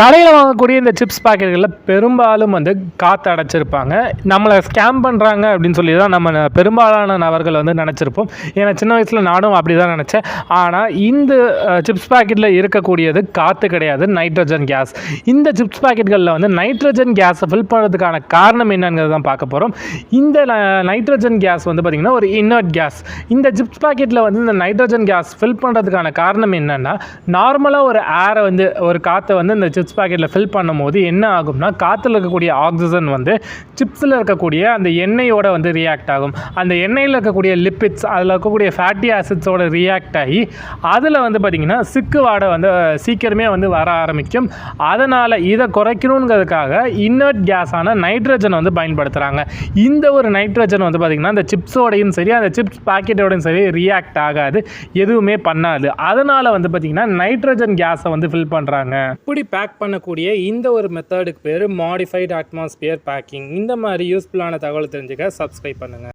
கடையில் வாங்கக்கூடிய இந்த சிப்ஸ் பாக்கெட்டுகளில் பெரும்பாலும் வந்து காற்று அடைச்சிருப்பாங்க. நம்மளை ஸ்கேம் பண்ணுறாங்க அப்படின்னு சொல்லி தான் நம்ம பெரும்பாலான நபர்கள் வந்து நினச்சிருப்போம். ஏன்னா சின்ன வயசில் நானும் அப்படி தான் நினச்சேன். ஆனால் இந்த சிப்ஸ் பாக்கெட்டில் இருக்கக்கூடியது காற்று கிடையாது நைட்ரஜன் கேஸ் இந்த சிப்ஸ் பாக்கெட்டுகளில் வந்து நைட்ரஜன் கேஸை ஃபில் பண்ணுறதுக்கான காரணம் என்னங்கிறது தான் பார்க்க போகிறோம் இந்த நைட்ரஜன் கேஸ் வந்து பார்த்திங்கன்னா ஒரு இன்னர்ட் கேஸ் இந்த சிப்ஸ் பாக்கெட்டில் வந்து இந்த நைட்ரஜன் கேஸ் ஃபில் பண்ணுறதுக்கான காரணம் என்னென்னா நார்மலாக ஒரு ஏரை வந்து ஒரு காற்றை வந்து இந்த சிப்ஸ் சிப்ஸ் பாக்கெட்டில் ஃபில் பண்ணும்போது என்ன ஆகும்னா காற்றுல இருக்கக்கூடிய ஆக்சிஜன் வந்து சிப்ஸில் இருக்கக்கூடிய அந்த எண்ணெயோட வந்து ரியாக்ட் ஆகும். அந்த எண்ணெயில் இருக்கக்கூடிய லிப்பிட்ஸ் அதில் இருக்கக்கூடிய ஃபேட்டி ஆசிட்ஸோட ரியாக்ட் ஆகி அதில் வந்து பார்த்திங்கன்னா சிக்கு வாடை வந்து சீக்கிரமே வந்து வர ஆரம்பிக்கும். அதனால் இதை குறைக்கணுங்கிறதுக்காக இன்னர்ட் கேஸான நைட்ரஜனை வந்து பயன்படுத்துகிறாங்க இந்த ஒரு நைட்ரஜன் வந்து பார்த்திங்கன்னா அந்த சிப்ஸோடையும் சரி அந்த சிப்ஸ் பாக்கெட்டோடையும் சரி ரியாக்ட் ஆகாது. எதுவுமே பண்ணாது. அதனால் வந்து பார்த்திங்கன்னா நைட்ரஜன் கேஸை வந்து ஃபில் பண்ணுறாங்க இப்படி பேக் பண்ணக்கூடிய இந்த ஒரு மெத்தடுக்கு பேர் மாடிஃபைடு அட்மாஸ்பியர் பேக்கிங் இந்த மாதிரி யூஸ்ஃபுல்லான தகவல் தெரிஞ்சுக்க சப்ஸ்கிரைப் பண்ணுங்கள்